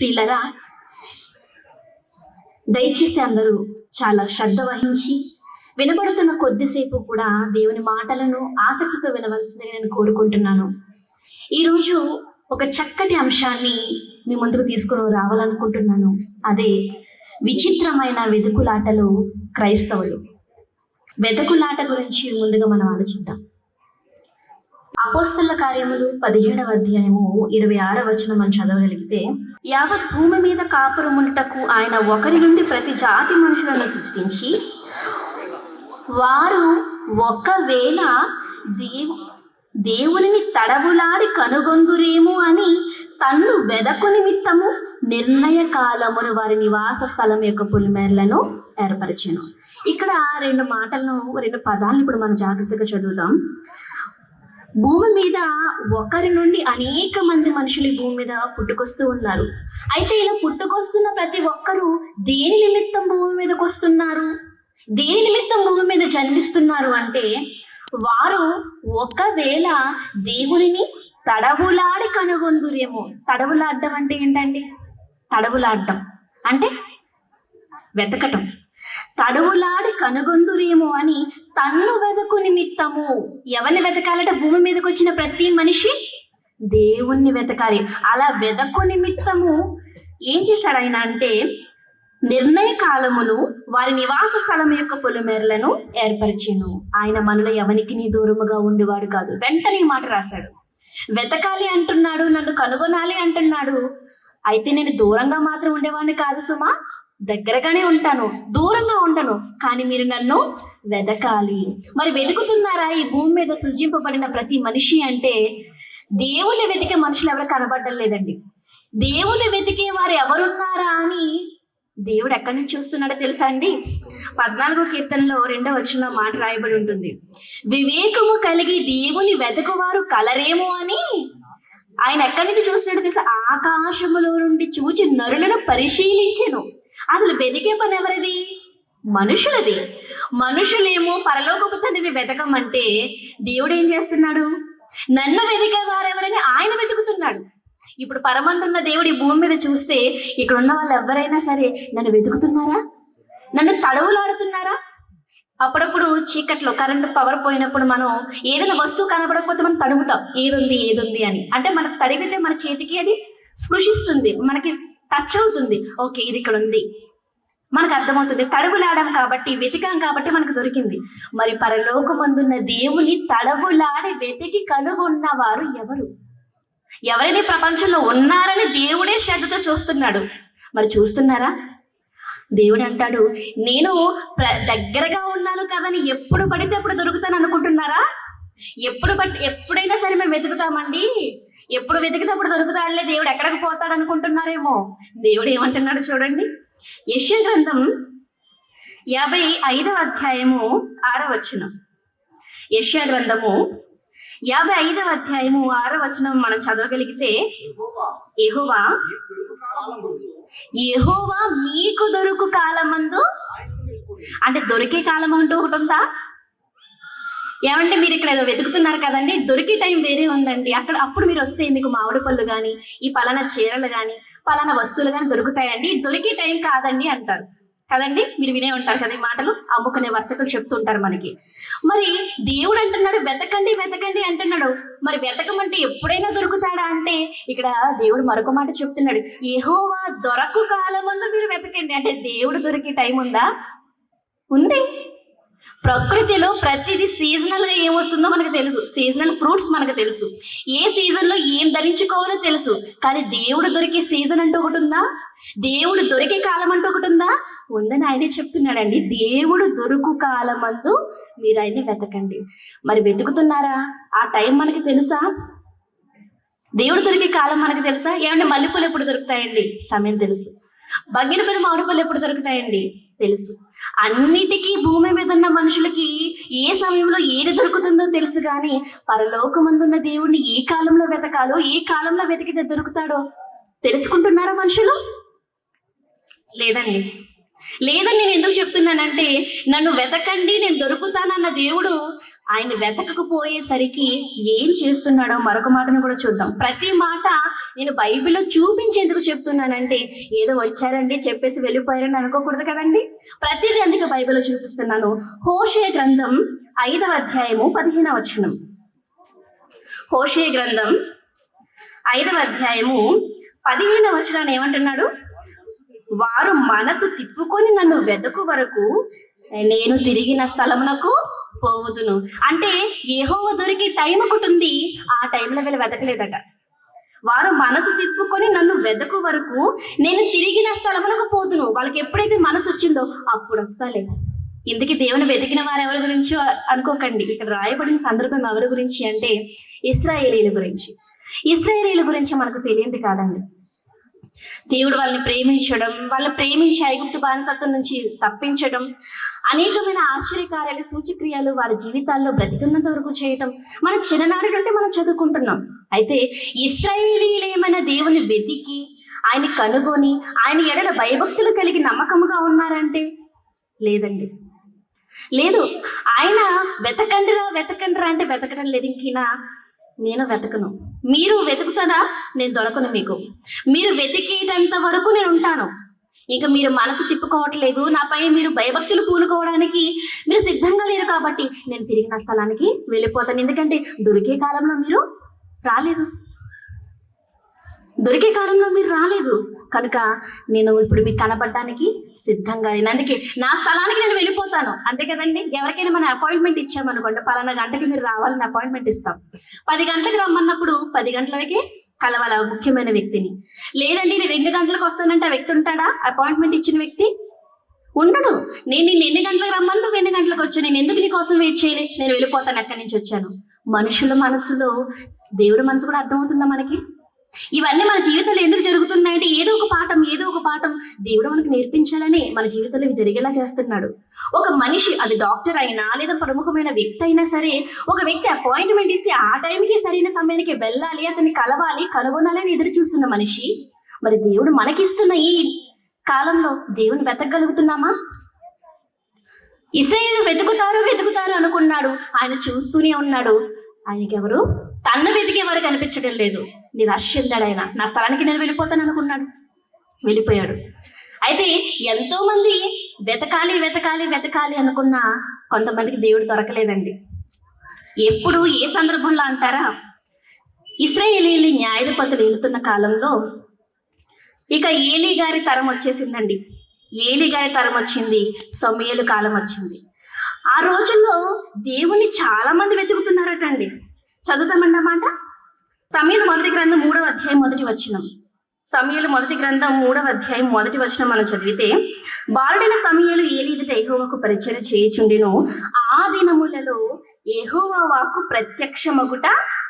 పిల్లరా దయచేసి అందరూ చాలా శ్రద్ధ వహించి వినబడుతున్న కొద్దిసేపు కూడా దేవుని మాటలను ఆసక్తితో వినవలసిందిగా నేను కోరుకుంటున్నాను. ఈరోజు ఒక చక్కటి అంశాన్ని మీ ముందుకు తీసుకుని రావాలనుకుంటున్నాను. అదే విచిత్రమైన వెతుకులాటలు క్రైస్తవులు. వెతుకులాట గురించి ముందుగా మనం ఆలోచిద్దాం. అపోస్తల కార్యములు పదిహేడవ అధ్యాయము ఇరవై ఆరవ వచనం మనం చదవగలిగితే యావత్ భూమి మీద కాపురముంటకు ఆయన ఒకరి నుండి ప్రతి జాతి మనుషులను సృష్టించి వారు ఒకవేళ దేవు దేవుని తడవులాడి కనుగొందురేమో అని తన్ను వెదకు నిమిత్తము నిర్ణయ కాలమును వారి నివాస స్థలం యొక్క పులిమేరలను ఏర్పరిచాను. ఇక్కడ రెండు మాటలను రెండు పదాలను ఇప్పుడు మనం జాగ్రత్తగా చదువుదాం. భూమి మీద ఒకరి నుండి అనేక మంది మనుషులు ఈ భూమి మీద పుట్టుకొస్తూ ఉన్నారు. అయితే ఇలా పుట్టుకొస్తున్న ప్రతి ఒక్కరూ దేని నిమిత్తం భూమి మీదకి వస్తున్నారు? దేని నిమిత్తం భూమి మీద జన్మిస్తున్నారు అంటే వారు ఒకవేళ దేవునిని తడవులాడి కనుగొందురేమో. తడవులాడడం అంటే ఏంటండి? తడవులాడడం అంటే వెతకటం. తడవులాడి కనుగొందురేమో అని తన్ను వెదకు నిమిత్తము ఎవరిని వెతకాలంటే భూమి మీదకి వచ్చిన ప్రతి మనిషి దేవుణ్ణి వెతకాలి. అలా వెదకు నిమిత్తము ఏం చేశాడు ఆయన అంటే నిర్ణయ కాలమును వారి నివాస స్థలం యొక్క పొలిమేరలను ఏర్పరిచాను ఆయన మనలో ఎవనికి నీ దూరముగా ఉండేవాడు కాదు. వెంటనే మాట రాశాడు. వెతకాలి అంటున్నాడు నన్ను కనుగొనాలి అంటున్నాడు. అయితే నేను దూరంగా మాత్రం ఉండేవాడిని కాదు సుమా. దగ్గరగానే ఉంటాను దూరంగా ఉండను కానీ మీరు నన్ను వెదకాలి. మరి వెతుకుతున్నారా ఈ భూమి మీద సృజింపబడిన ప్రతి మనిషి అంటే దేవుని వెతికే మనుషులు ఎవరు కనబడడం లేదండి. దేవుని వెతికే వారు ఎవరున్నారా అని దేవుడు ఎక్కడి నుంచి చూస్తున్నాడో తెలుసా అండి? పద్నాలుగో కీర్తనలో రెండవ వచ్చిన మాట రాయబడి ఉంటుంది. వివేకము కలిగి దేవుని వెతకువారు కలరేమో అని ఆయన ఎక్కడి నుంచి చూస్తున్నాడో తెలుసా? ఆకాశములో నుండి చూచి నరులను పరిశీలించెను. అసలు వెతికే పని ఎవరిది? మనుషులది. మనుషులేమో పరలోకపు తండ్రిని వెతకమంటే దేవుడు ఏం చేస్తున్నాడు? నన్ను వెతికే వారెవరని ఆయన వెతుకుతున్నాడు. ఇప్పుడు పరమంతున్న దేవుడు ఈ భూమి మీద చూస్తే ఇక్కడ ఉన్న వాళ్ళు ఎవరైనా సరే నన్ను వెతుకుతున్నారా? నన్ను తడవులాడుతున్నారా? అప్పుడప్పుడు చీకట్లో కరెంట్ పవర్ పోయినప్పుడు మనం ఏదైనా వస్తువు కనపడకపోతే మనం తడుగుతాం ఏదుంది ఏదుంది అని. అంటే మనకు తడిగితే మన చేతికి అది స్పృశిస్తుంది. మనకి టచ్ అవుతుంది. ఓకే ఇది ఇక్కడ ఉంది. మనకు అర్థమవుతుంది. తడవులాడాం కాబట్టి వెతికాం కాబట్టి మనకు దొరికింది. మరి పరలోకమందున్న దేవుని తడవులాడి వెతికి కనుగొన్న వారు ఎవరు? ఎవరైనా ప్రపంచంలో ఉన్నారని దేవుడే శ్రద్ధతో చూస్తున్నాడు. మరి చూస్తున్నారా? దేవుడు అంటాడు నేను దగ్గరగా ఉన్నాను కదని ఎప్పుడు పడితే అప్పుడు దొరుకుతాను అనుకుంటున్నారా? ఎప్పుడు పట్టి ఎప్పుడైనా సరే మేము వెతుకుతామండి. ఎప్పుడు వెతికినప్పుడు దొరుకుతాడులే దేవుడు ఎక్కడికి పోతాడు అనుకుంటున్నారేమో దేవుడు ఏమంటున్నాడు చూడండి. యశ్య గ్రంథం యాభై ఐదవ అధ్యాయము ఆరవచనం. యశ్య గ్రంథము యాభై ఐదవ అధ్యాయము ఆరవచనం మనం చదవగలిగితే ఎహోవా ఎహోవా మీకు దొరుకు కాలమందు అంటే దొరికే కాలం అంటూ ఒకటి ఉందా ఏమంటే మీరు ఇక్కడ ఏదో వెతుకుతున్నారు కదండి దొరికే టైం వేరే ఉందండి. అక్కడ అప్పుడు మీరు వస్తే మీకు మామిడి పళ్ళు కానీ ఈ పలానా చీరలు కానీ పలానా వస్తువులు కానీ దొరుకుతాయండి. దొరికే టైం కాదండి అంటారు. కదండి? మీరు వినే ఉంటారు కదా ఈ మాటలు? అమ్ముకునే వర్తకులు చెప్తుంటారు మనకి. మరి దేవుడు అంటున్నాడు వెతకండి వెతకండి అంటున్నాడు. మరి వెతకమంటే ఎప్పుడైనా దొరుకుతాడా అంటే? ఇక్కడ దేవుడు మరొక మాట చెప్తున్నాడు. ఏహోవా దొరకు కాలమందు మీరు వెతకండి. అంటే దేవుడు దొరికే టైం ఉందా? ఉంది. ప్రకృతిలో ప్రతిదీ సీజనల్గా ఏమొస్తుందో మనకు తెలుసు. సీజనల్ ఫ్రూట్స్ మనకు తెలుసు. ఏ సీజన్లో ఏం ధరించుకోవాలో తెలుసు. కానీ దేవుడు దొరికే సీజన్ అంటూ ఒకటి ఉందా? దేవుడు దొరికే కాలం అంటూ ఒకటి ఉందా? ఉందని ఆయనే చెప్తున్నాడండి. దేవుడు దొరుకు కాలమందు మీరు ఆయన్ని వెతకండి. మరి వెతుకుతున్నారా? ఆ టైం మనకి తెలుసా? దేవుడు దొరికే కాలం మనకు తెలుసా? ఏమంటే మల్లెపూలు ఎప్పుడు దొరుకుతాయండి? సమయం తెలుసు. భగీరపల్లి మామిడి పళ్ళు ఎప్పుడు దొరుకుతాయండి? తెలుసు. అన్నిటికీ భూమి మీద ఉన్న మనుషులకి ఏ సమయంలో ఏది దొరుకుతుందో తెలుసు కానీ పరలోకమందున్న దేవుణ్ణి ఏ కాలంలో వెతకాలో ఏ కాలంలో వెతికితే దొరుకుతాడో తెలుసుకుంటున్నారా మనుషులు? లేదండి. లేదని నేను ఎందుకు చెప్తున్నానంటే నన్ను వెతకండి నేను దొరుకుతానన్న దేవుడు ఆయన వెతకకపోయేసరికి ఏం చేస్తున్నాడో మరొక మాటను కూడా చూద్దాం. ప్రతి మాట నేను బైబిల్లో చూపించేందుకు చెప్తున్నానంటే ఏదో వచ్చారండి చెప్పేసి వెళ్ళిపోయారని అనుకోకూడదు కదండి? ప్రతిదీ అందుకే బైబిల్లో చూపిస్తున్నాను. హోషే గ్రంథం ఐదవ అధ్యాయము పదిహేనవ వచనం. హోషే గ్రంథం ఐదవ అధ్యాయము పదిహేనవ వచనాన్ని ఏమంటున్నాడు? వారు మనసు తిప్పుకొని నన్ను వెతుకు వరకు నేను తిరిగిన స్థలమునకు పోవదును. అంటే ఏహోవ దొరికి టైం ఒకటి ఉంది ఆ టైంలో వీళ్ళు వెతకలేదట. వారు మనసు తిప్పుకొని నన్ను వెతకు వరకు నేను తిరిగిన స్థలములకు పోతును వాళ్ళకి ఎప్పుడైతే మనసు వచ్చిందో అప్పుడు వస్తాలే. ఇందుకే దేవుని వెతికిన వారు ఎవరి గురించో అనుకోకండి. ఇక్కడ రాయబడిన సందర్భం ఎవరి గురించి అంటే ఇస్రాయేలీల గురించి. ఇస్రాయేలీల గురించి మనకు తెలియంది కాదండి. దేవుడు వాళ్ళని ప్రేమించడం వాళ్ళని ప్రేమించి ఐగుప్తు బానిసత్వం నుంచి తప్పించడం అనేకమైన ఆశ్చర్యకార్యాలు సూచక్రియలు వారి జీవితాల్లో బ్రతికున్నంత వరకు చేయటం. మన చిన్ననాటి నుండి మనం చదువుకుంటున్నాం. అయితే ఇస్రాయేలీలు ఏమైనా దేవుని వెతికి ఆయన కనుగొని ఆయన ఎడల భయభక్తులు కలిగి నమ్మకముగా ఉన్నారంటే? లేదండి. లేదు ఆయన వెతకండిరా వెతకండిరా అంటే వెతకడం లేదు. ఇంకినా నేను వెతకను. మీరు వెతుకుతారా నేను దొరకను మీకు. మీరు వెతికేటంత వరకు నేను ఉంటాను. ఇక మీరు మనసు తిప్పుకోవట్లేదు. నాపై మీరు భయభక్తులు పూనుకోవడానికి మీరు సిద్ధంగా లేరు కాబట్టి నేను తిరిగి నా స్థలానికి వెళ్ళిపోతాను. ఎందుకంటే దొరికే కాలంలో మీరు రాలేదు. దొరికే కాలంలో మీరు రాలేదు. కనుక నేను ఇప్పుడు మీకు కనపడడానికి సిద్ధంగా నేను అందుకే నా స్థలానికి నేను వెళ్ళిపోతాను. అంతే కదండి? ఎవరికైనా మన అపాయింట్మెంట్ ఇచ్చామనుకోండి పలానా గంటకి మీరు రావాలని అపాయింట్మెంట్ ఇస్తాం. పది గంటలకు రమ్మన్నప్పుడు పది గంటలకి కలవాలి ఆ ముఖ్యమైన వ్యక్తిని. లేదండి నేను రెండు గంటలకు వస్తానంటే ఆ వ్యక్తి ఉంటాడా? అపాయింట్మెంట్ ఇచ్చిన వ్యక్తి ఉండడు. నేను నిన్ను ఎన్ని గంటలకు రమ్మని? నువ్వు ఎన్ని గంటలకు వచ్చాను నేను ఎందుకు నీ కోసం వెయిట్ చేయలే? నేను వెళ్ళిపోతాను ఎక్కడి నుంచి వచ్చాను. మనుషుల మనసులో దేవుడి మనసు కూడా అర్థమవుతుందా మనకి? ఇవన్నీ మన జీవితంలో ఎందుకు జరుగుతున్నాయంటే ఏదో ఒక పాఠం ఏదో ఒక పాఠం దేవుడు మనకు నేర్పించాలని మన జీవితంలో ఇవి జరిగేలా చేస్తున్నాడు. ఒక మనిషి అది డాక్టర్ అయినా లేదా ప్రముఖమైన వ్యక్తి అయినా సరే ఒక వ్యక్తి అపాయింట్మెంట్ ఇస్తే ఆ టైంకి సరైన సమయానికి వెళ్ళాలి అతన్ని కలవాలి కనుగొనాలి అని ఎదురు చూస్తున్న మనిషి మరి దేవుడు మనకిస్తున్న ఈ కాలంలో దేవుని వెతకగలుగుతున్నామా? ఇస్రాయేలు వెతుకుతారు వెతుకుతారు అనుకున్నాడు. ఆయన చూస్తూనే ఉన్నాడు. ఆయనకి ఎవరు తన్ను వెతికే వారు కనిపించడం లేదు. నిరాశ చెందాడు ఆయన నా స్థలానికి నేను వెళ్ళిపోతాను అనుకున్నాడు. వెళ్ళిపోయాడు. అయితే ఎంతో మంది వెతకాలి వెతకాలి వెతకాలి అనుకున్న కొంతమందికి దేవుడు దొరకలేదండి. ఎప్పుడు ఏ సందర్భంలో అంటారా? ఇస్రాయేలీలు న్యాయాధిపతులు వెళుతున్న కాలంలో ఇక ఏలి గారి తరం వచ్చేసిందండి. ఏలి గారి తరం వచ్చింది సమయలు కాలం వచ్చింది. ఆ రోజుల్లో దేవుని చాలా మంది వెతుకుతున్నారటండి. చదువుతామన్నమాట సమయలు మొదటి గ్రంథం మూడవ అధ్యాయం మొదటి వచనం. సమయలు మొదటి గ్రంథం మూడవ అధ్యాయం మొదటి వచనం మనం చదివితే బాలుడైన సమయలు ఏలీదిత ఎహోవకు పరిచయం చేయుచుండెను ఆ దినములలో ఎహోవా వాక్కు ప్రత్యక్షమగుట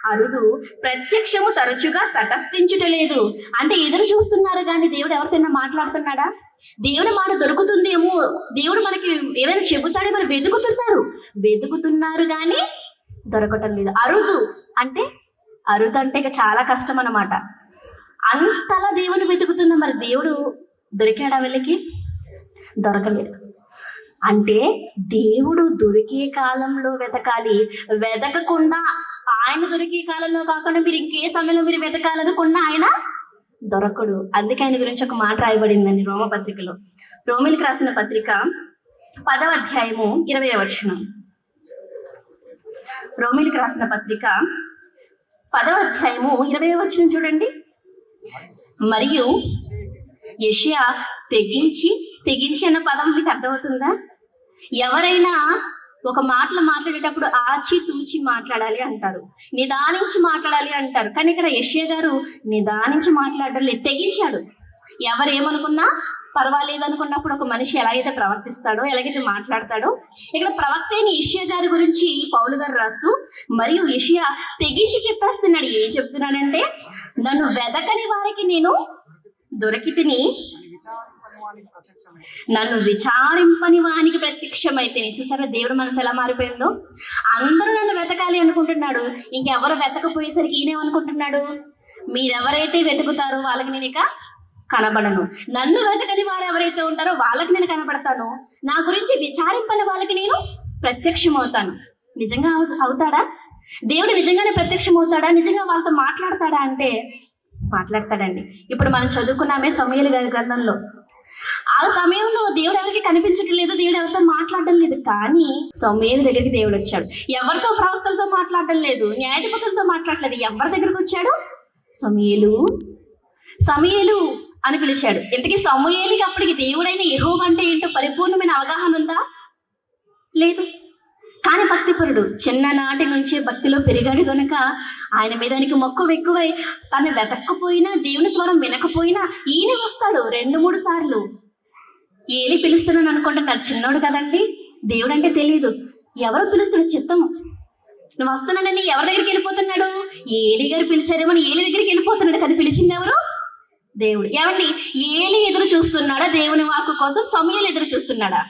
అరుదు. ప్రత్యక్షము తరచుగా తటస్థించుటలేదు. అంటే ఎదురు చూస్తున్నారు కానీ దేవుడు ఎవరితోనా మాట్లాడుతున్నాడా? దేవుని మాట దొరుకుతుందేమో? దేవుడు మనకి ఏదైనా చెబుతాడే మరి వెతుకుతున్నారు. వెతుకుతున్నారు కానీ దొరకటం లేదు. అరుదు అంటే అరుదు అంటే ఇక చాలా కష్టం అన్నమాట. అంతలా దేవుని వెతుకుతున్న మరి దేవుడు దొరికాడా వీళ్ళకి? దొరకలేదు. అంటే దేవుడు దొరికే కాలంలో వెతకాలి. వెతకకుండా ఆయన దొరికే కాలంలో కాకుండా మీరు ఇంకే సమయంలో మీరు వెతకాలనుకున్నా ఆయన దొరకడు. అందుకే ఆయన గురించి ఒక మాట రాయబడిందండి రోమ పత్రికలో రోమిలికి రాసిన పత్రిక పదవ అధ్యాయము ఇరవై వచనం. రోమిలికి రాసిన పత్రిక పదవ అధ్యాయము ఇరవై వచ్చిన చూడండి. మరియు యషియా తెగించి తెగించి అన్న పదం మీకు అర్థమవుతుందా? ఎవరైనా ఒక మాటలు మాట్లాడేటప్పుడు ఆచి తూచి మాట్లాడాలి అంటారు. నిదానించి మాట్లాడాలి అంటారు. కానీ ఇక్కడ యష్యా గారు నిదానించి మాట్లాడడం లేదు. తెగించాడు. ఎవరేమనుకున్నా పర్వాలేదు అనుకున్నప్పుడు ఒక మనిషి ఎలాగైతే ప్రవర్తిస్తాడో ఎలాగైతే మాట్లాడతాడో ఇక్కడ ప్రవక్త అయిన ఇషియా గారి గురించి పౌలు గారు రాస్తూ మరియు ఇషియా తెగించి చెప్పేస్తున్నాడు ఏం చెప్తున్నాడంటే నన్ను వెదకని వారికి నేను దొరికితిని నన్ను విచారింపని వానికి ప్రత్యక్షమైతే చూసారా దేవుడు మనసు ఎలా మారిపోయిందో? అందరూ నన్ను వెతకాలి అనుకుంటున్నాడు ఇంకెవరు వెతకపోయేసరికి ఈయనేమనుకుంటున్నాడు? మీరెవరైతే వెతుకుతారో వాళ్ళకి నేను ఇక కనబడను. నన్ను వెతకని వారు ఎవరైతే ఉంటారో వాళ్ళకి నేను కనబడతాను. నా గురించి విచారింపని వాళ్ళకి నేను ప్రత్యక్షం అవుతాను నిజంగా అవుతాడా? దేవుడు నిజంగానే ప్రత్యక్షం అవుతాడా నిజంగా వాళ్ళతో మాట్లాడతాడా అంటే మాట్లాడతాడండి. ఇప్పుడు మనం చదువుకున్నామే సమయలు గారి గ్రంథంలో. ఆ సమయంలో దేవుడు ఎవరికి కనిపించడం లేదు దేవుడు ఎవరితో మాట్లాడడం లేదు. కానీ సమయలు దగ్గరికి దేవుడు వచ్చాడు. ఎవరితో ప్రవక్తలతో మాట్లాడడం లేదు న్యాయాధిపతులతో మాట్లాడలేదు. ఎవరి దగ్గరికి వచ్చాడు? సమయలు. సమయలు. అని పిలిచాడు. ఇంతకీ సమూహేలికి అప్పటికి దేవుడైన యెహోవ అంటే ఏంటో పరిపూర్ణమైన అవగాహన ఉందా? లేదు. కానీ భక్తిపరుడు చిన్ననాటి నుంచే భక్తిలో పెరిగాడు గనుక ఆయన మీదానికి మక్కువ ఎక్కువై తను వెతక్కపోయినా దేవుని స్వరం వినకపోయినా ఈయన వస్తాడు రెండు మూడు సార్లు. ఏలి పిలుస్తున్నాను అనుకుంటున్నాడు. చిన్నోడు కదండి. దేవుడు అంటే తెలియదు ఎవరు పిలుస్తుడు చిత్తం నువ్వు వస్తున్నానని ఎవరి దగ్గరికి వెళ్ళిపోతున్నాడు? ఏలి గారు పిలిచారేమో అని ఏలి దగ్గరికి వెళ్ళిపోతున్నాడు కానీ పిలిచింది ఎవరు? దేవుడు. ఏమండి? ఏలి ఎదురు చూస్తున్నాడా? దేవుని వాక్కు కోసం సమయాలు ఎదురు చూస్తున్నాడా?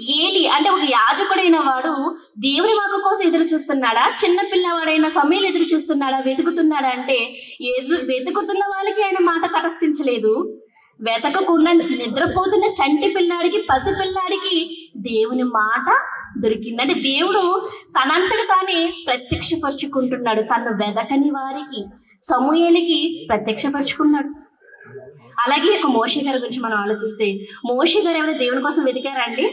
ఏలి అంటే ఒక యాజకుడైన వాడు దేవుని వాక్కు కోసం ఎదురు చూస్తున్నాడా? చిన్న పిల్లవాడైన సమయాలు ఎదురు చూస్తున్నాడా? వెతుకుతున్నాడా అంటే ఎదు వెతుకుతున్న వాళ్ళకి ఆయన మాట తటస్థించలేదు. వెతకకుండా నిద్రపోతున్న చంటి పిల్లాడికి పసిపిల్లాడికి దేవుని మాట దొరికింది. అంటే దేవుడు తనంతట తానే ప్రత్యక్షపరుచుకుంటున్నాడు. తను వెదకని వారికి సమూయేలికి ప్రత్యక్షపరుచుకున్నాడు. అలాగే ఒక మోషి గారి గురించి మనం ఆలోచిస్తే మోషి గారు ఎవరైనా దేవుని కోసం వెతికారండి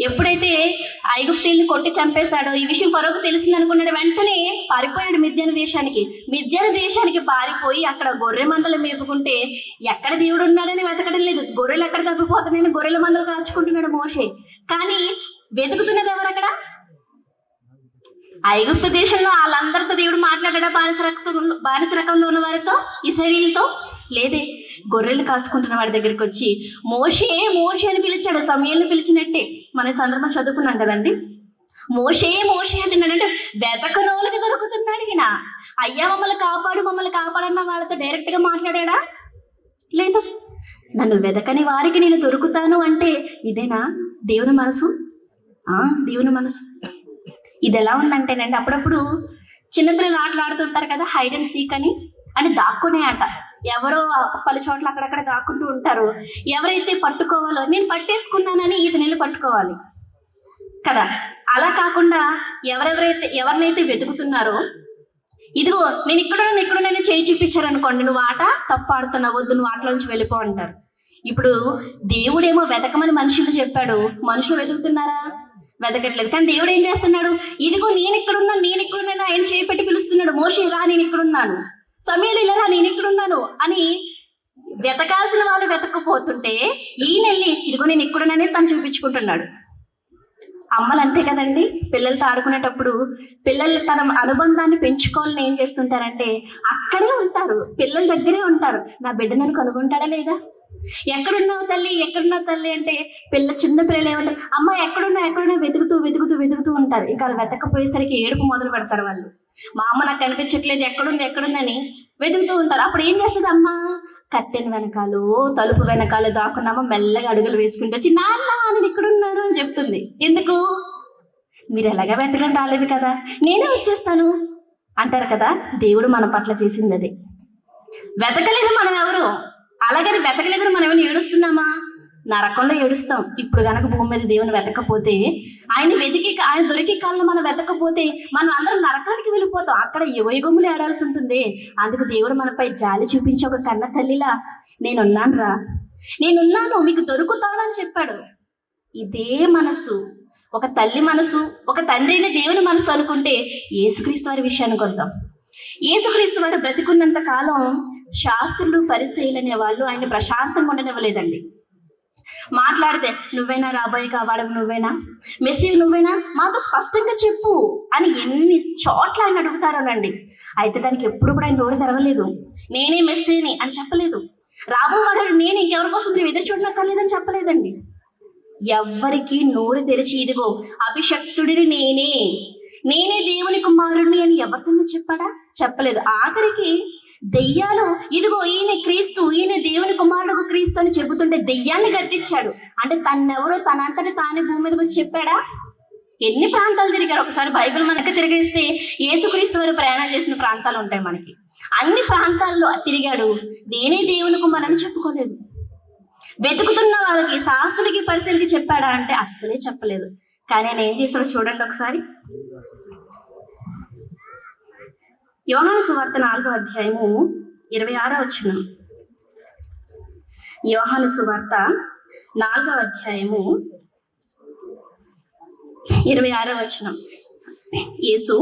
ఎప్పుడైతే ఐగుప్తీల్ని కొట్టి చంపేశాడో ఈ విషయం ఫరోకు తెలిసింది అనుకున్నాడు వెంటనే పారిపోయాడు మిద్యాన దేశానికి. మిద్యాన దేశానికి పారిపోయి అక్కడ గొర్రె మందలు మేపుకుంటే ఎక్కడ దేవుడు ఉన్నాడని వెతకడం లేదు. గొర్రెలు ఎక్కడ తప్పిపోతున్నాయని గొర్రెల మందలు కాల్చుకుంటున్నాడు మోషే. కానీ వెతుకుతున్నది ఎవరు అక్కడ? ఐగుప్త దేశంలో వాళ్ళందరితో దేవుడు మాట్లాడాడా? బానిస రక్తం బానిస రకంలో ఉన్న వారితో ఇసరీలతో లేదే గొర్రెలు కాసుకుంటున్న వాడి దగ్గరికి వచ్చి మోషే మోషే అని పిలిచాడు సమయాన్ని పిలిచినట్టే. మన సందర్భం చదువుకున్నాం కదండి. మోషే మోషే అంటున్నాడంటే వెతకనోళ్ళకి దొరుకుతున్నాడు ఈయన. అయ్యా మమ్మల్ని కాపాడు మమ్మల్ని కాపాడన్న వాళ్ళతో డైరెక్ట్గా మాట్లాడాడా? లేదు. నన్ను వెదకని వారికి నేను దొరుకుతాను అంటే ఇదేనా? దేవుని మనసు? ఆ దేవుని మనసు. ఇది ఎలా ఉందంటేనండి అప్పుడప్పుడు చిన్నపిల్లలు ఆటలు ఆడుతుంటారు కదా హైడ్ అండ్ సీక్ అని అని దాక్కునే ఆట. ఎవరో పలు చోట్ల అక్కడక్కడ దాక్కుంటూ ఉంటారు. ఎవరైతే పట్టుకోవాలో నేను పట్టేసుకున్నానని ఈత వెళ్ళి పట్టుకోవాలి. కదా? అలా కాకుండా ఎవరెవరైతే ఎవరినైతే వెతుకుతున్నారో ఇదిగో నేను ఇక్కడ ఇక్కడ నేను చేయి చూపించారనుకోండి నువ్వు ఆట తప్పు ఆడుతున్నావు వద్దు నువ్వు ఆటలోంచి వెళ్ళిపో అంటారు. ఇప్పుడు దేవుడేమో వెతకమని మనుషులు చెప్పాడు. మనుషులు వెతుకుతున్నారా? వెతకట్లేదు. కానీ దేవుడు ఏం చేస్తున్నాడు? ఇదిగో నేను ఇక్కడున్నాను నేను ఇక్కడున్నాను ఆయన చేపెట్టి పిలుస్తున్నాడు. మోషే ఇలా నేను ఇక్కడున్నాను సమీలు ఇలా నేను ఇక్కడున్నాను అని వెతకాల్సిన వాళ్ళు వెతకపోతుంటే ఈయన వెళ్ళి ఇదిగో నేను ఇక్కడున్నానే తను చూపించుకుంటున్నాడు. అమ్మలు అంతే కదండి పిల్లలతో ఆడుకునేటప్పుడు పిల్లలు తన అనుబంధాన్ని పెంచుకోవాలని ఏం చేస్తుంటారంటే అక్కడే ఉంటారు పిల్లల దగ్గరే ఉంటారు. నా బిడ్డ నన్ను కనుగొంటాడా లేదా? ఎక్కడున్నావు తల్లి? ఎక్కడున్నావు తల్లి అంటే పిల్ల చిన్న పిల్లలు ఏమంటారు? అమ్మ ఎక్కడున్నా ఎక్కడున్నా వెతుకుతూ వెతుకుతూ వెతుకుతూ ఉంటారు. ఇంకా వెతకపోయేసరికి ఏడుపు మొదలు పెడతారు వాళ్ళు. మా అమ్మ నాకు కనిపించట్లేదు. ఎక్కడుంది? ఎక్కడుందని వెతుకుతూ ఉంటారు. అప్పుడు ఏం చేస్తుంది అమ్మ? కట్టెన్ వెనకాలు తలుపు వెనకాల దాక్కున్నామో? మెల్లగా అడుగులు వేసుకుంటూ వచ్చి నాన్న నేను ఇక్కడున్నాను అని చెప్తుంది. ఎందుకు? మీరు ఎలాగ వెతకడం రాలేదు కదా. నేనే వచ్చేస్తాను అంటారు కదా. దేవుడు మన పట్ల చేసింది అది. వెతకలేదు మనం ఎవరు? అలాగని వెతకలేదని మనం ఏమైనా ఏడుస్తున్నామా? నరకంలో ఏడుస్తాం. ఇప్పుడు గనక భూమి మీద దేవుని వెతకపోతే ఆయన వెతికి ఆయన దొరికి కాలంలో మనం వెతకపోతే మనం అందరం నరకానికి వెళ్ళిపోతాం. అక్కడ యువయుగములు ఏడాల్సి ఉంటుంది? అందుకు దేవుడు మనపై జాలి చూపించి ఒక కన్న తల్లిలా నేనున్నాను రా నేనున్నాను మీకు దొరుకుతానని చెప్పాడు. ఇదే మనసు. ఒక తల్లి మనసు ఒక తండ్రి అయిన దేవుని మనసు అనుకుంటే యేసుక్రీస్తు వారి విషయానికి వద్దాం ఏసుక్రీస్తు వారు బ్రతికున్నంత కాలం శాస్త్రులు పరిశీలనే అనే వాళ్ళు ఆయన ప్రశాంతంగా ఉండనివ్వలేదండి. మాట్లాడితే నువ్వేనా రాబోయే కావాడవు నువ్వేనా? మెస్సీ నువ్వేనా? మాతో స్పష్టంగా చెప్పు అని ఎన్ని చోట్ల ఆయన అడుగుతారోనండి. అయితే దానికి ఎప్పుడు కూడా ఆయన నోరు తెరవలేదు. నేనే మెస్సీని అని చెప్పలేదు. రాబోవాడు నేను ఇంకెవరి కోసం నువ్వు ఎదురు చూడనక్కర్లేదని చెప్పలేదండి. ఎవ్వరికి నోరు తెరిచి ఇదిగో అభిషక్తుడిని నేనే. నేనే దేవుని కుమారుడిని అని ఎవరికన్నా చెప్పాడా? చెప్పలేదు. ఆఖరికి దెయ్యాలు ఇదిగో ఈయన క్రీస్తు ఈయన దేవుని కుమారుడు క్రీస్తు అని చెబుతుంటే దెయ్యాన్ని గద్దించాడు. అంటే తన్నెవరో తనంతటి తానే భూమి మీద వచ్చి చెప్పాడా? ఎన్ని ప్రాంతాలు తిరిగారు? ఒకసారి బైబిల్ మనకి తిరిగేస్తే యేసుక్రీస్తు వారు ప్రయాణం చేసిన ప్రాంతాలు ఉంటాయి మనకి. అన్ని ప్రాంతాల్లో తిరిగాడు. నేనే దేవుని కుమారుని చెప్పుకోలేదు. వెతుకుతున్న వాళ్ళకి శాస్త్రులకి పరిశీలికి చెప్పాడా అంటే అస్సలే చెప్పలేదు. కానీ ఆయన ఏం చేశాడో చూడండి ఒకసారి. యోహాను సువార్త నాలుగో అధ్యాయము ఇరవై ఆరో వచ్చిన యోహాను సువార్త నాలుగో అధ్యాయము ఇరవై ఆరో వచనం. యేసు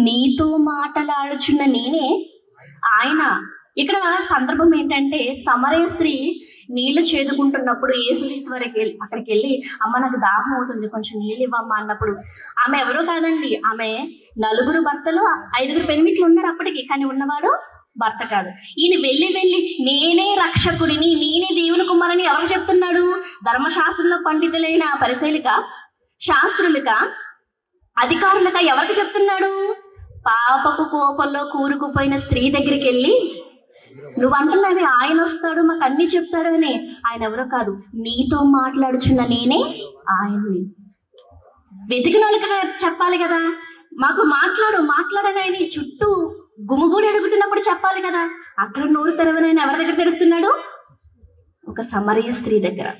నీతో మాటలాడుచున్న నేనే ఆయన ఇక్కడ సందర్భం ఏంటంటే సమరయ స్త్రీ నీళ్ళు చేదుకుంటున్నప్పుడు ఏసులీస్ వరకు వెళ్ళి అక్కడికి వెళ్ళి అమ్మ నాకు దాహం అవుతుంది కొంచెం నీళ్ళు ఇవ్వమ్మా అన్నప్పుడు. ఆమె ఎవరో కాదండి. ఆమె నలుగురు భర్తలు ఐదుగురు పెనిమిట్లు ఉన్నారు అప్పటికి కానీ ఉన్నవాడు భర్త కాదు. ఈయన వెళ్ళి వెళ్ళి నేనే రక్షకుడిని నేనే దేవుని కుమారుని ఎవరు చెప్తున్నాడు? ధర్మశాస్త్రంలో పండితులైన పరిశైలిక శాస్త్రులుగా అధికారులుగా ఎవరికి చెప్తున్నాడు? పాపపు కోపంలో కూరుకుపోయిన స్త్రీ దగ్గరికి వెళ్ళి నువ్వు అంటున్నది ఆయన వస్తాడు మాకు అన్ని చెప్తాడు అని. ఆయన ఎవరో కాదు. నీతో మాట్లాడుచున్న నేనే ఆయన్ని. వెతికిన వాళ్ళకి చెప్పాలి కదా. మాకు మాట్లాడు మాట్లాడని చుట్టూ గుమిగూడి అడుగుతున్నప్పుడు చెప్పాలి కదా. అక్కడ నోరు తెరవనైనా ఎవరి దగ్గర తెరుస్తున్నాడు? ఒక సమరయ స్త్రీ దగ్గర.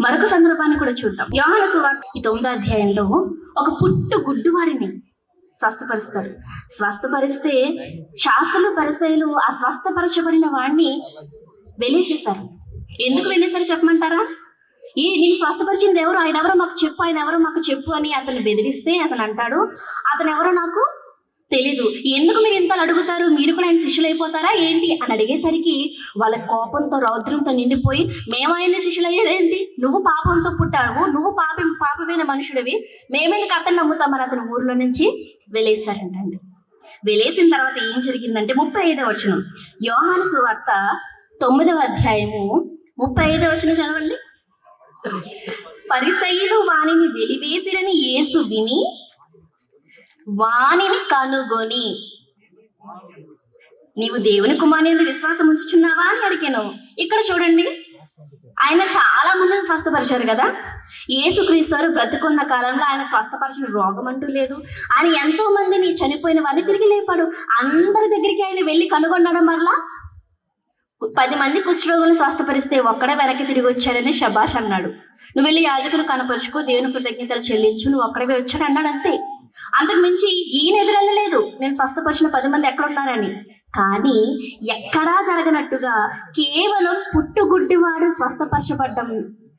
మరొక సందర్భాన్ని కూడా చూద్దాం. యోహన సువార్త ఈ తొమ్మిదో అధ్యాయంలో ఒక పుట్టు గుడ్డువాడిని స్వస్థపరుస్తారు. స్వస్థపరిస్తే శాస్త్రులు పరిసయులు ఆ స్వస్థపరచబడిన వాడిని వెలేసేశారు. ఎందుకు వెళ్ళేసారు చెప్పమంటారా? ఈ నేను స్వస్థపరిచింది ఎవరు? ఆయన ఎవరో మాకు చెప్పు ఆయన ఎవరో మాకు చెప్పు అని అతను బెదిరిస్తే అతను అంటాడు అతను ఎవరో నాకు తెలీదు. ఎందుకు మీరు ఇంత అడుగుతారు? మీరు కూడా ఆయన శిష్యులు అయిపోతారా ఏంటి? అని అడిగేసరికి వాళ్ళ కోపంతో రౌద్రంతో నిండిపోయి మేము ఆయన శిష్యులయ్యేదేంటి? నువ్వు పాపంతో పుట్టావు. నువ్వు పాప పాపమైన మనుషుడివి. మేమెందుకు అతను నమ్ముతామని అతను ఊర్లో నుంచి వెలేసారంటండి వెలేసిన తర్వాత ఏం జరిగిందంటే ముప్పై ఐదవ వచనం. యోహాను సువార్త తొమ్మిదవ అధ్యాయము ముప్పై ఐదవ వచనం చదవండి. పరిసయ్యులు వాణిని వెలివేసిరని యేసు విని వాణిని కనుగొని. నీవు దేవుని కుమారుని విశ్వాసం ఉంచుచున్నావా అని అడిగాను. ఇక్కడ చూడండి. ఆయన చాలా మందిని స్వస్థపరిచారు కదా. యేసుక్రీస్తు వారు బ్రతుకున్న కాలంలో ఆయన స్వస్థపరిచిన రోగం అంటూ లేదు. ఆయన ఎంతో మందిని చనిపోయిన వారిని తిరిగి లేపాడు. అందరి దగ్గరికి ఆయన వెళ్ళి కనుగొనడం వల్ల పది మంది కుష్ఠరోగులను స్వస్థపరిస్తే ఒక్కడే వెనక్కి తిరిగి వచ్చాడని శబాష్ అన్నాడు. నువ్వు వెళ్ళి యాజకులు కనపరుచుకో దేవుని కృతజ్ఞతలు చెల్లించు నువ్వు ఒక్కడే వచ్చాడు అన్నాడు అంతే. అంతకు మించి ఈయన ఎదురెళ్ళలేదు. నేను స్వస్థపరిచిన పది మంది ఎక్కడ ఉన్నారని కానీ ఎక్కడా జరగనట్టుగా కేవలం పుట్టుగుడ్డివాడు స్వస్థపరచబడ్డం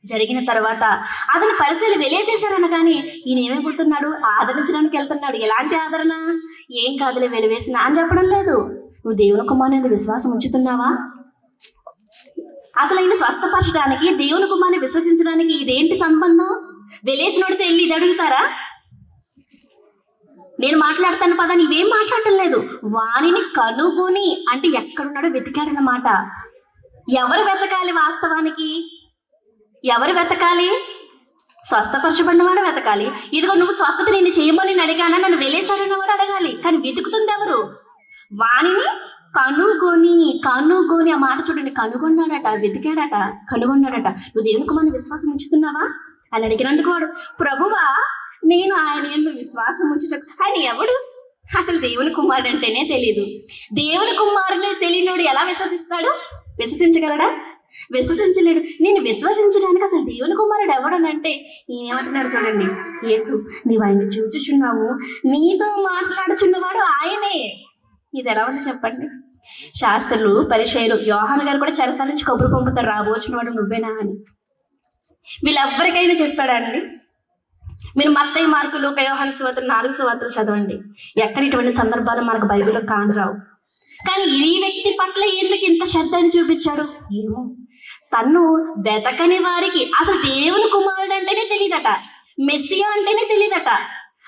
జరిగిన తర్వాత అతని పరిశీలి వెలేసేశారని కానీ ఈయన ఏమైపోతున్నాడు? ఆదరించడానికి వెళ్తున్నాడు. ఎలాంటి ఆదరణ? ఏం కాదులే వెలివేసిన అని చెప్పడం లేదు. నువ్వు దేవుని కుమారుని విశ్వాసం ఉంచుతున్నావా? అసలు ఆయన స్వస్థపరచడానికి దేవుని కుమారుని విశ్వసించడానికి ఇదేంటి సంబంధం? వెలేసినోడితే వెళ్ళి ఇది అడుగుతారా? నేను మాట్లాడతాను పదా నీవేం మాట్లాడటం లేదు. వాణిని కనుగొని అంటే ఎక్కడున్నాడో వెతికాడనమాట ఎవరు వెతకాలి వాస్తవానికి? ఎవరు వెతకాలి? స్వస్థపరచబడిన వాడు వెతకాలి. ఇదిగో నువ్వు స్వస్థత నేను చేయమని అడిగానా? నన్ను వెళ్ళేసాడన్న వాడు అడగాలి. కానీ వెతుకుతుంది ఎవరు? వాణిని కనుగొని కనుగొని ఆ మాట చూడండి కనుగొన్నాడట వెతికాడట కనుగొన్నాడట. నువ్వు దేవునికి మన విశ్వాసం ఉంచుతున్నావా? అని అడిగినందుకు వాడు ప్రభువా నేను ఆయన ఎందు విశ్వాసం ఉంచుట ఆయన ఎవడు? అసలు దేవుని కుమారుడు అంటేనే తెలియదు దేవుని కుమారుని తెలియనోడు ఎలా విశ్వసిస్తాడు? విశ్వసించగలడా? విశ్వసించలేడు. నేను విశ్వసించడానికి అసలు దేవుని కుమారుడు ఎవడనంటే ఈయన ఏమంటున్నాడు చూడండి. యేసు నీవు ఆయన చూచుచున్నావు. నీతో మాట్లాడుచున్నవాడు ఆయనే. ఇది ఎలా ఉంది చెప్పండి? శాస్త్రులు పరిచయలు యోహాన్ గారు కూడా చెరసాల నుంచి కబురు పంపుతారు రాబోచిన వాడు నువ్వేనా? అని. వీళ్ళెవ్వరికైనా చెప్పాడండి మీరు మత్తయ్య మార్కులు యోహాన సువార్తలు నాలుగు సువార్తలు చదవండి. ఎక్కడ ఇటువంటి సందర్భాలు మనకు బైబిల్లో కానరావు. కానీ ఈ వ్యక్తి పట్ల ఎందుకు ఇంత శ్రద్ధని చూపించాడు? ఏమో. తను వెతకని వారికి అసలు దేవుని కుమారుడు అంటేనే తెలియదట మెస్సియా అంటేనే తెలియదట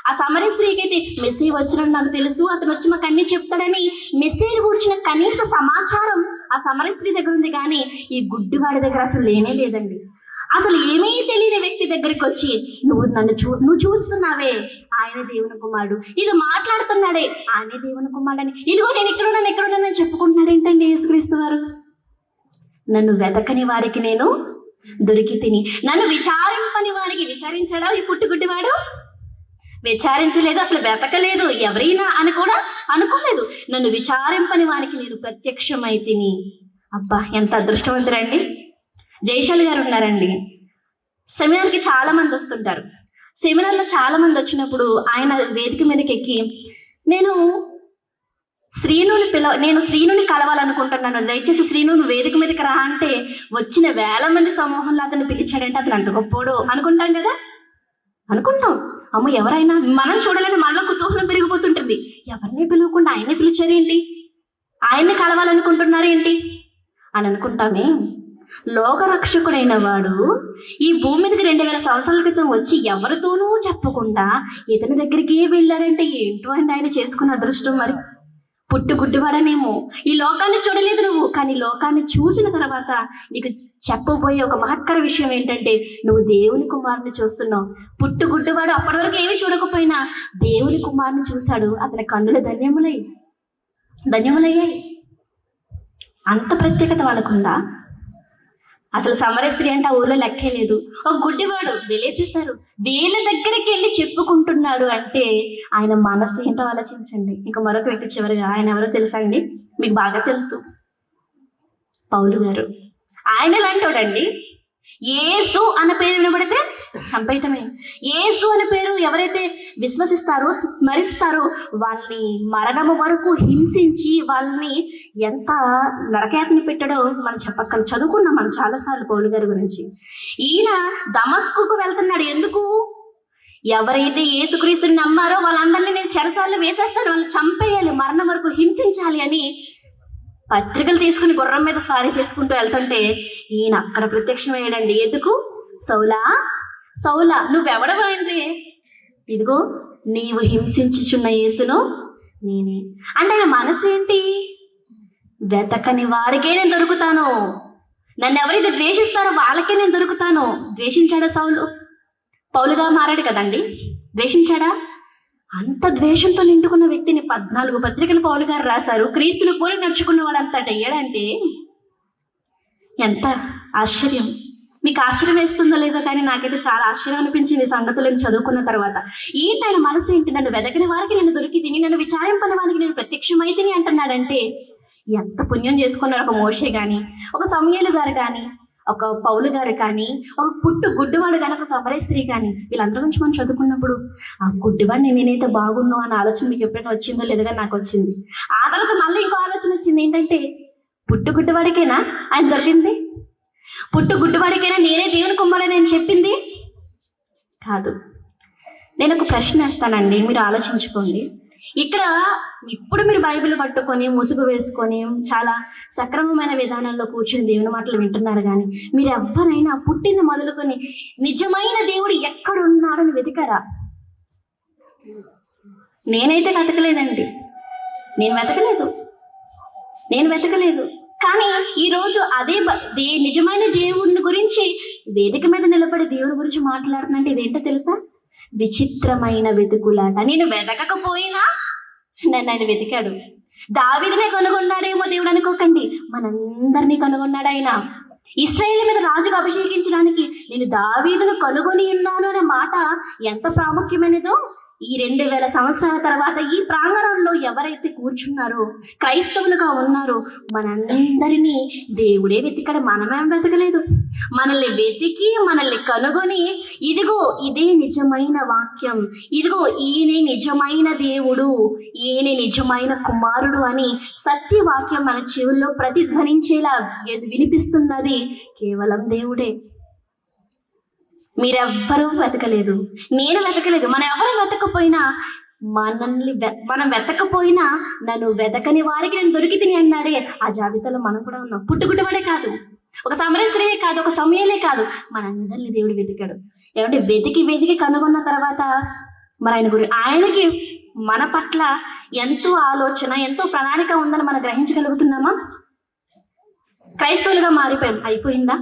ఆ సమర స్త్రీకైతే అయితే మెస్సీ వచ్చినట్టు నాకు తెలుసు అతను వచ్చి మాకు అన్ని చెప్తాడని మెస్సీని కూర్చున్న కనీస సమాచారం ఆ సమర స్త్రీ దగ్గర ఉంది కానీ ఈ గుడ్డివాడి దగ్గర అసలు లేనే లేదండి. అసలు ఏమీ తెలియని వ్యక్తి దగ్గరికి వచ్చి నువ్వు నన్ను చూ నువ్వు చూస్తున్నావే ఆయన దేవుని కుమారుడు. ఇది మాట్లాడుతున్నాడే ఆయనే దేవుని కుమారుడు అని ఇదిగో నేను ఎక్కడున్నాను ఉన్నాను ఇక్కడ చెప్పుకుంటున్నాడు ఏంటండి యేసుక్రీస్తు వారు? నన్ను వెతకని వారికి నేను దొరికి తిని నన్ను విచారింపని వారికి విచారించడా ఈ పుట్టుగుడ్డివాడు? విచారించలేదు అసలు వెతకలేదు ఎవరైనా అని కూడా అనుకోలేదు. నన్ను విచారింపని వారికి నేను ప్రత్యక్షమై తిని. అబ్బా ఎంత అదృష్టవంతురండి. జయశాలి గారు ఉన్నారండి. సెమినార్కి చాలా మంది వస్తుంటారు. సెమినార్లో చాలా మంది వచ్చినప్పుడు ఆయన వేదిక మీదకి ఎక్కి నేను శ్రీనుని పిల నేను శ్రీనుని కలవాలనుకుంటున్నాను. దయచేసి శ్రీనుని వేదిక మీదకి రా అంటే వచ్చిన వేల మంది సమూహంలో అతను పిలిచాడంటే అతను అంత గొప్పోడు. అనుకుంటాం కదా? అనుకుంటాం. అమ్మ ఎవరైనా మనం చూడలేదు మనలో కుతూహలం పెరిగిపోతుంటుంది. ఎవరిని పిలవకుండా ఆయన్ని పిలిచారేంటి? ఆయన్ని కలవాలనుకుంటున్నారేంటి? అని అనుకుంటామే. లోకరక్షకుడైన వాడు ఈ భూమి మీదకి రెండు వేల సంవత్సరాల క్రితం వచ్చి ఎవరితోనూ చెప్పకుండా ఇతని దగ్గరికి వెళ్ళారంటే ఏంటో అండి ఆయన చేసుకున్న అదృష్టం మరి. పుట్టు గుడ్డివాడనేమో ఈ లోకాన్ని చూడలేదు నువ్వు కానీ లోకాన్ని చూసిన తర్వాత నీకు చెప్పబోయే ఒక మహత్తర విషయం ఏంటంటే నువ్వు దేవుని కుమారుని చూస్తున్నావు. పుట్టు గుడ్డివాడు అప్పటి వరకు ఏమీ చూడకపోయినా దేవుని కుమారుని చూశాడు. అతని కన్నులు ధన్యములై ధన్యములయ్యాయి. అంత ప్రత్యేకత వాళ్ళకుందా? అసలు సమర స్త్రీ అంటే ఆ ఊర్లో లెక్కే లేదు. ఒక గుడ్డివాడు వెలేసేశారు వీళ్ళ దగ్గరికి వెళ్ళి చెప్పుకుంటున్నాడు అంటే ఆయన మనసు ఏంటో ఆలోచించండి. ఇంకా మరొక వ్యక్తి చివరిగా ఆయన ఎవరో తెలుసా అండి? మీకు బాగా తెలుసు. పౌలు గారు. ఆయన ఎలాంటోడండి ఏసు అన్న పేరు వినబడితే చంపేయటమే. ఏసు అనే పేరు ఎవరైతే విశ్వసిస్తారో స్మరిస్తారో వాళ్ళని మరణము వరకు హింసించి వాళ్ళని ఎంత నరకయాతన పెట్టాడో మనం చెప్పక్కలు చదువుకున్నాం మనం చాలాసార్లు పౌలు గారి గురించి. ఈయన దమస్కుకు వెళ్తున్నాడు. ఎందుకు? ఎవరైతే ఏసుక్రీస్తుని నమ్మారో వాళ్ళందరినీ నేను చెరసాల్లో వేసేస్తాను. వాళ్ళని చంపేయాలి మరణం వరకు హింసించాలి అని పత్రికలు తీసుకుని గుర్రం మీద స్వారీ చేసుకుంటూ వెళ్తుంటే ఈయన అక్కడ ప్రత్యక్షమయ్యాడండి. ఎందుకు? సౌలా సౌలా నువ్వెవడవండి ఇదిగో నీవు హింసించుచున్న యేసును నేనే. అంటే ఆయన మనసు ఏంటి వెతకని వారికే నేను దొరుకుతాను. నన్ను ఎవరైతే ద్వేషిస్తారో వాళ్ళకే నేను దొరుకుతాను. ద్వేషించాడా సౌలు? పౌలుగా మారాడు కదండి. ద్వేషించాడా? అంత ద్వేషంతో నిండుకున్న వ్యక్తిని పద్నాలుగు పత్రికలు పౌలు గారు రాశారు. క్రీస్తుని పోలి నడుచుకున్న వాడు అంత అయ్యాడంటే ఎంత ఆశ్చర్యం. మీకు ఆశ్చర్యం వేస్తుందో లేదో కానీ నాకైతే చాలా ఆశ్చర్యం అనిపించింది సంగతులను చదువుకున్న తర్వాత. ఏంటి ఆయన మనసు ఏంటి? నన్ను వెదకని వారికి నేను దొరికింది నన్ను విచారింపని వారికి నేను ప్రత్యక్షమైతిని అంటున్నాడంటే ఎంత పుణ్యం చేసుకున్నారు ఒక మోషే గాని ఒక సమయలు గారు కానీ ఒక పౌలు గారు కానీ ఒక పుట్టు గుడ్డివాడు కానీ ఒక సమరే స్త్రీ కానీ వీళ్ళందరి గురించి మనం చదువుకున్నప్పుడు ఆ గుడ్డివాడిని నేనైతే బాగున్నావు అన్న ఆలోచన మీకు ఎప్పుడైనా వచ్చిందో లేదో నాకు వచ్చింది. ఆ తర్వాత మళ్ళీ ఇంకో ఆలోచన వచ్చింది ఏంటంటే పుట్టు గుడ్డివాడికేనా? ఆయన దొరికింది? పుట్టు గుడ్డువాడికైనా నేనే దేవుని కుమ్మాడని నేను చెప్పింది? కాదు. నేను ఒక ప్రశ్న వేస్తానండి మీరు ఆలోచించుకోండి. ఇక్కడ ఇప్పుడు మీరు బైబిల్ పట్టుకొని ముసుగు వేసుకొని చాలా సక్రమమైన విధానంలో కూర్చుని దేవుని మాటలు వింటున్నారు కానీ మీరు ఎవ్వరైనా పుట్టింది మొదలుకొని నిజమైన దేవుడు ఎక్కడున్నాడని వెతికారా? నేనైతే వెతకలేదండి. నేను వెతకలేదు. నేను వెతకలేదు. కానీ ఈ రోజు అదే బ- దే నిజమైన దేవుడిని గురించి వేదిక మీద నిలబడి దేవుడి గురించి మాట్లాడుతున్నంటే ఇదేంటో తెలుసా? విచిత్రమైన వెతుకులాట. నేను వెతకపోయినా నన్ను ఆయన వెతికాడు. దావీదునే కనుగొన్నాడేమో దేవుడు అనుకోకండి. మనందరినీ కనుగొన్నాడు ఆయన. ఇస్రాయేల్ మీద రాజుగా అభిషేకించడానికి నేను దావీదును కనుగొని ఉన్నాను అనే మాట ఎంత ప్రాముఖ్యమైనదో ఈ రెండు వేల సంవత్సరాల తర్వాత ఈ ప్రాంగణంలో ఎవరైతే కూర్చున్నారో క్రైస్తవులుగా ఉన్నారో మనందరినీ దేవుడే వెతికాడు. మనమేం వెతకలేదు. మనల్ని వెతికి మనల్ని కనుగొని ఇదిగో ఇదే నిజమైన వాక్యం. ఇదిగో ఈయనే నిజమైన దేవుడు ఈయనే నిజమైన కుమారుడు అని సత్యవాక్యం మన చెవుల్లో ప్రతిధ్వనించేలా వినిపిస్తున్నది కేవలం దేవుడే. మీరెవ్వరూ వెతకలేదు. నేను వెతకలేదు. మనం ఎవరు వెతకపోయినా మనల్ని మనం వెతకపోయినా నన్ను వెతకని వారికి నేను దొరికితిని అన్నాడే ఆ జాబితాలో మనం కూడా ఉన్నాం. పుట్టుకుట్టువాడే కాదు. ఒక సమరస్త్రీయే కాదు. ఒక సమయలే కాదు. మనందరినీ దేవుడు వెతికాడు. ఏమంటే వెతికి వెతికి కనుగొన్న తర్వాత మరి ఆయన గురి ఆయనకి మన పట్ల ఎంతో ఆలోచన ఎంతో ప్రణాళిక ఉందని మనం గ్రహించగలుగుతున్నామా? క్రైస్తవులుగా మారిపోయాం. అయిపోయిందా?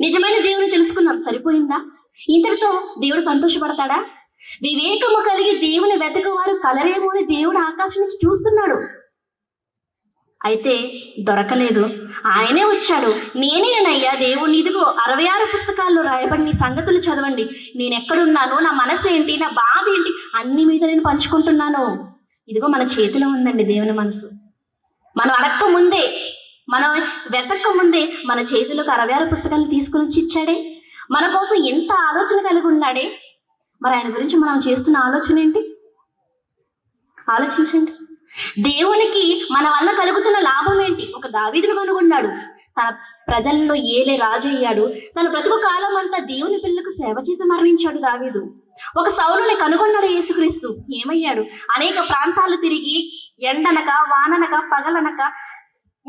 నిజమైన దేవుని తెలుసుకున్నాం. సరిపోయిందా? ఇంతటితో దేవుడు సంతోషపడతాడా? వివేకము కలిగి దేవుని వెతకవారు కలరేమో అని దేవుడు ఆకాశం నుంచి చూస్తున్నాడు. అయితే దొరకలేదు. ఆయనే వచ్చాడు. నేనేనయ్యా దేవుని ఇదిగో అరవై ఆరు పుస్తకాల్లో రాయబడిన సంగతులు చదవండి. నేను ఎక్కడున్నాను నా మనసు ఏంటి నా బాధ ఏంటి అన్ని మీద నేను పంచుకుంటున్నాను. ఇదిగో మన చేతిలో ఉందండి దేవుని మనసు. మనం అడక్క ముందే మనం వెతక్క ముందే మన చేతిలోకి అరవై ఆరు పుస్తకాలు తీసుకుని వచ్చి ఇచ్చాడే? మన కోసం ఎంత ఆలోచన కలిగి ఉన్నాడే? మరి ఆయన గురించి మనం చేస్తున్న ఆలోచన ఏంటి? ఆలోచించండి. దేవునికి మన వల్ల కలుగుతున్న లాభం ఏంటి? ఒక దావీదును కనుగొన్నాడు. తన ప్రజల్లో ఏలే రాజు అయ్యాడు. తన బ్రతుకు కాలం అంతా దేవుని పిల్లలకు సేవ చేసి మరణించాడు దావీదు. ఒక సౌలుని కనుగొన్నాడు యేసుక్రీస్తు. ఏమయ్యాడు? అనేక ప్రాంతాలు తిరిగి ఎండనక వాననక పగలనక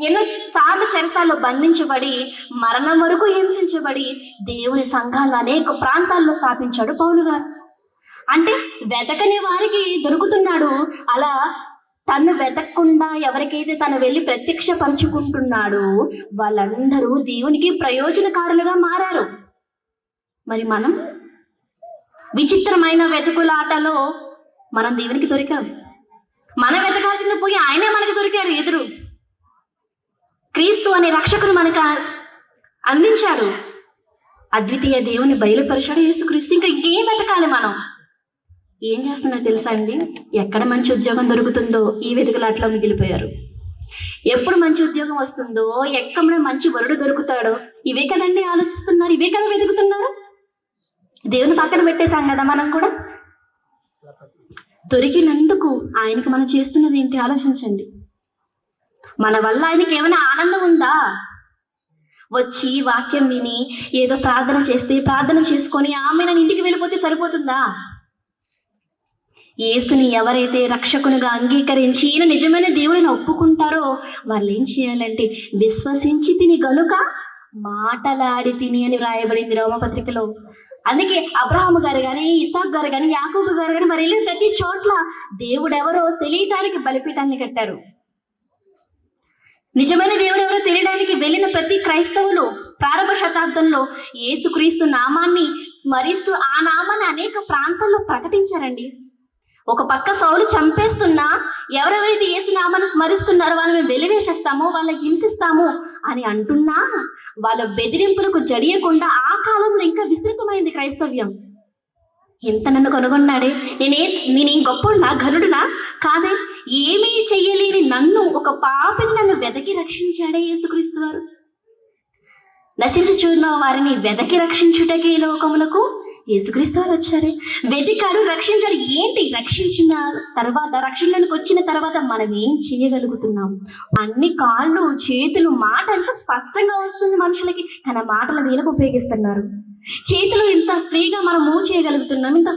ఎన్నో సార్లు చెరసాల్లో బంధించబడి మరణం వరకు హింసించబడి దేవుని సంఘాలను అనేక ప్రాంతాల్లో స్థాపించాడు పౌలు గారు. అంటే వెతకని వారికి దొరుకుతున్నాడు అలా తను వెతకకుండా ఎవరికైతే తను వెళ్ళి ప్రత్యక్ష పరుచుకుంటున్నాడో వాళ్ళందరూ దేవునికి ప్రయోజనకారులుగా మారారు. మరి మనం విచిత్రమైన వెతుకులాటలో మనం దేవునికి దొరికాం. మనం వెతకాల్సింది పోయి ఆయనే మనకి దొరికారు ఎదురు. క్రీస్తు అనే రక్షకుడు మనకు అందించాడు. అద్వితీయ దేవుని బయలుపరిచాడు యేసుక్రీస్తు. ఇంకా ఏం వెతకాలి మనం. ఏం చేస్తున్నా తెలుసా అండి? ఎక్కడ మంచి ఉద్యోగం దొరుకుతుందో ఈ వెతుకులాట్లో మిగిలిపోయారు. ఎప్పుడు మంచి ఉద్యోగం వస్తుందో ఎక్కడ మంచి వరుడు దొరుకుతాడో ఇవే కదండి ఆలోచిస్తున్నారు? ఇవే కదా వెతుకుతున్నారు? దేవుని పక్కన పెట్టేశాం కదా మనం కూడా? దొరికినందుకు ఆయనకి మనం చేస్తున్నది ఏంటి? ఆలోచించండి. మన వల్ల ఆయనకి ఏమైనా ఆనందం ఉందా? వచ్చి వాక్యం విని ఏదో ప్రార్థన చేస్తే ప్రార్థన చేసుకొని ఆమె నన్ను ఇంటికి వెళ్ళిపోతే సరిపోతుందా? యేసుని ఎవరైతే రక్షకునిగా అంగీకరించి ఈయన నిజమైన దేవుడిని ఒప్పుకుంటారో వాళ్ళు ఏం చేయాలంటే విశ్వసించి తిని గనుక మాటలాడి తిని అని వ్రాయబడింది రోమపత్రికలో. అందుకే అబ్రహాము గారు కానీ ఇసాక్ గారు కానీ యాకూబు గారు కానీ మరి వెళ్ళిన ప్రతి చోట్ల దేవుడెవరో తెలియటానికి బలిపీఠాన్ని కట్టారు. నిజమైన దేవుడు ఎవరో తెలియడానికి వెళ్ళిన ప్రతి క్రైస్తవులు ప్రారంభ శతాబ్దంలో యేసుక్రీస్తు నామాన్ని స్మరిస్తూ ఆ నామాన్ని అనేక ప్రాంతాల్లో ప్రకటించారండి. ఒక పక్క సౌలు చంపేస్తున్నా ఎవరెవరైతే యేసు నామాన్ని స్మరిస్తున్నారో వాళ్ళని వెలివేసేస్తామో వాళ్ళని హింసిస్తాము అని అంటున్నా వాళ్ళ బెదిరింపులకు జడియకుండా ఆ కాలంలో ఇంకా విస్తృతమైంది క్రైస్తవ్యం. ఎంత నన్ను కనుగొన్నాడే? నేనే నేనేం గొప్పనా ఘనుడునా కాదే. ఏమీ చెయ్యలేని నన్ను ఒక పాపిని నన్ను వెదకి రక్షించాడే యేసుక్రీస్తు వారు నశించుచున్న వారిని వెదకి రక్షించుటకే లోకములకు యేసుక్రీస్తు వారు వచ్చారే. వెతికాడు రక్షించాడు. ఏంటి రక్షించిన తర్వాత రక్షణలోకి వచ్చిన తర్వాత మనం ఏం చేయగలుగుతున్నాం? అన్ని కాళ్ళు చేతులు మాట ఎంత స్పష్టంగా వస్తుంది మనుషులకి. తన మాటల వీలకు ఉపయోగిస్తున్నారు. చేతులు ఇంత ఫ్రీగా మనం మూవ్ చేయగలుగుతున్నాం. ఇంత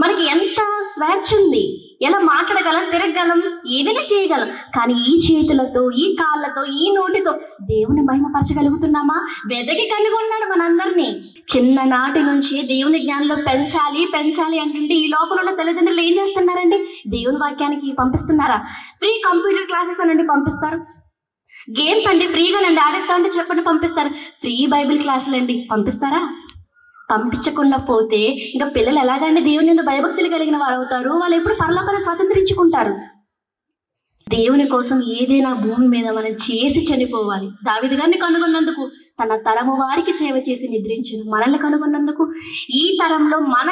మనకి ఎంత స్వేచ్ఛ ఉంది. ఎలా మాట్లాడగలం తిరగగలం ఏదైనా చేయగలం. కానీ ఈ చేతులతో ఈ కాళ్ళతో ఈ నోటితో దేవుని మహిమపరచగలుగుతున్నామా? వెదకి కనుగొన్నాడు మనందరినీ. చిన్ననాటి నుంచి దేవుని జ్ఞానంలో పెంచాలి పెంచాలి అంటుంటే ఈ లోపల ఉన్న తల్లిదండ్రులు ఏం చేస్తున్నారండి? దేవుని వాక్యానికి పంపిస్తున్నారా? ఫ్రీ కంప్యూటర్ క్లాసెస్ అనండి పంపిస్తారు. గేమ్స్ అండి ఫ్రీగానండి ఆడిస్తా అంటే చెప్పండి పంపిస్తారు. ఫ్రీ బైబిల్ క్లాసులు అండి పంపిస్తారా? పంపించకుండా పోతే ఇంకా పిల్లలు ఎలాగంటే దేవుని మీద భయభక్తులు కలిగిన వారు అవుతారు వాళ్ళు ఎప్పుడు పరలోకాన్ని స్వతంత్రించుకుంటారు. దేవుని కోసం ఏదైనా భూమి మీద మనం చేసి చనిపోవాలి. దావిది గారిని కనుగొన్నందుకు తన తరము వారికి సేవ చేసి నిద్రించను. మనల్ని కనుగొన్నందుకు ఈ తరంలో మన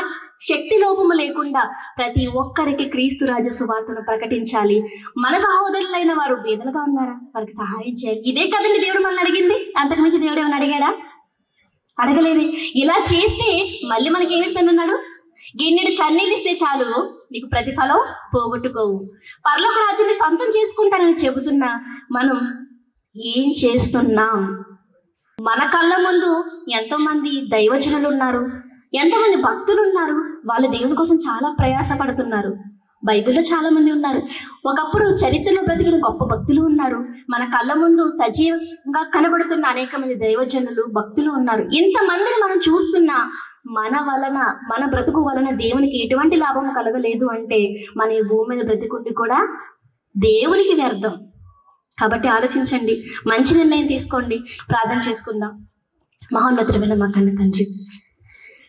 శక్తి లోపము లేకుండా ప్రతి ఒక్కరికి క్రీస్తు రాజ సువార్తను ప్రకటించాలి. మన సహోదరులైన వారు బీదలుగా ఉన్నారా? వారికి సహాయం చేయాలి. ఇదే కదండి దేవుడు మనల్ని అడిగింది? అంతకుమించి దేవుడు ఏమైనా అడిగాడా? అడగలేదు. ఇలా చేస్తే మళ్ళీ మనకి ఏమిస్తానన్నాడు గిన్నెడు చన్నీళ్ళిస్తే చాలు. నీకు ప్రతిఫలం పోగొట్టుకోవు. పర్లోక రాజ్యాన్ని సొంతం చేసుకుంటానని చెబుతున్నా. మనం ఏం చేస్తున్నాం? మన కళ్ళ ముందు ఎంతోమంది దైవజనులు ఉన్నారు ఎంతమంది భక్తులు ఉన్నారు వాళ్ళ దేవుని కోసం చాలా ప్రయాసపడుతున్నారు. బైబిల్లో చాలా మంది ఉన్నారు. ఒకప్పుడు చరిత్రలో బ్రతికిన గొప్ప భక్తులు ఉన్నారు. మన కళ్ళ ముందు సజీవంగా కనబడుతున్న అనేక మంది దైవజనులు భక్తులు ఉన్నారు. ఇంతమందిని మనం చూస్తున్నా మన వలన మన బ్రతుకు వలన దేవునికి ఎటువంటి లాభం కలగలేదు అంటే మన ఈ భూమి మీద బ్రతికుండి కూడా దేవునికి వ్యర్థం. కాబట్టి ఆలోచించండి. మంచి నిర్ణయం తీసుకోండి. ప్రార్థన చేసుకుందాం. మహోన్నతుడమైన మా కన్న తండ్రి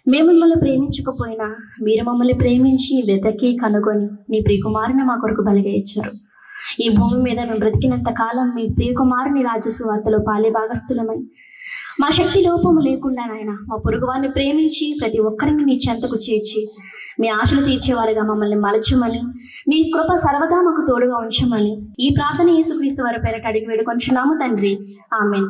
మేము మిమ్మల్ని ప్రేమించకపోయినా మీరు మమ్మల్ని ప్రేమించి వెతకి కనుగొని మీ ప్రియకుమారుని మా కొరకు బలిగా ఇచ్చారు. ఈ భూమి మీద మేము బ్రతికినంత కాలం మీ ప్రియకుమారుని రాజస్సు వార్తలో పాలే భాగస్థులమై మా శక్తి లోపము లేకుండా నాయన మా పొరుగు వారిని ప్రేమించి ప్రతి ఒక్కరిని మీ చెంతకు చేర్చి మీ ఆశలు తీర్చేవారుగా మమ్మల్ని మలచమని మీ కృప సర్వదా మాకు తోడుగా ఉంచమని ఈ ప్రార్థన యేసుక్రీస్తు వారి పేరట అడిగి వేడుకొంచున్నాము తండ్రి. ఆమెన్.